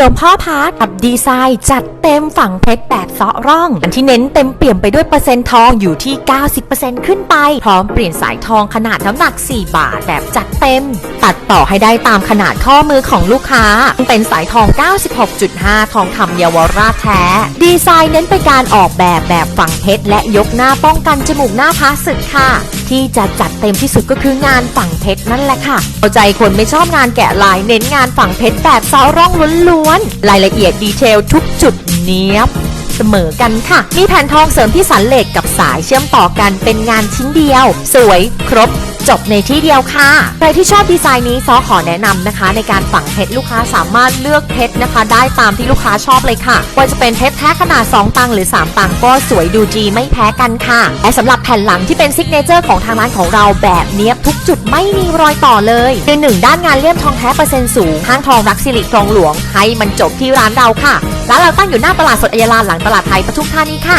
หลวงพ่อพัดกับดีไซน์จัดเต็มฝั่งเพชรแบบเซาะร่อง อันที่เน้นเต็มเปี่ยมไปด้วยเปอร์เซ็นต์ทองอยู่ที่ 90%ขึ้นไป พร้อมเปลี่ยนสายทองขนาดน้ำหนัก 4 บาทแบบจัดเต็ม ตัดต่อให้ได้ตามขนาดข้อมือของลูกค้า เป็นสายทอง 96.5 ทองคำเยาวราชแท้ ดีไซน์เน้นไปการออกแบบแบบฝั่งเพชรและยกหน้าป้องกันจมูกหน้าพาสึกค่ะ ที่จะจัดเต็มที่สุดก็คืองานฝั่งเพชรนั่นแหละค่ะเอาใจคนไม่ชอบงานแกะลายเน้นงานฝั่งเพชรแบบเซาร่องล้วนๆรายละเอียดดีเทลทุกจุดเนี้ยบเสมอกันค่ะ มีแผ่นทองเสริมที่สันเหล็กกับสายเชื่อมต่อกันเป็นงานชิ้นเดียว สวยครบ จบในที่เดียวค่ะ ใครที่ชอบดีไซน์นี้ซอขอแนะนำนะคะ ในการฝังเพชรลูกค้าสามารถเลือกเพชรนะคะ ได้ตามที่ลูกค้าชอบเลยค่ะว่าจะเป็นเพชรแท้ขนาด 2 ตังหรือ 3 ตังก็สวยดูดีไม่แพ้กันค่ะ และสำหรับแผ่นหลังที่เป็นซิกเนเจอร์ของทางร้านของเราแบบเนี้ยบทุกจุดไม่มีรอยต่อเลยคือหนึ่งด้านงานเลี่ยมทองแท้เปอร์เซ็นต์สูงห้างทองรักสิริคลองหลวงให้มันจบที่ร้านเราค่ะร้านเราตั้งอยู่หน้าตลาดสดอัยยาลาหลังตลาดไทยปทุมธานีค่ะ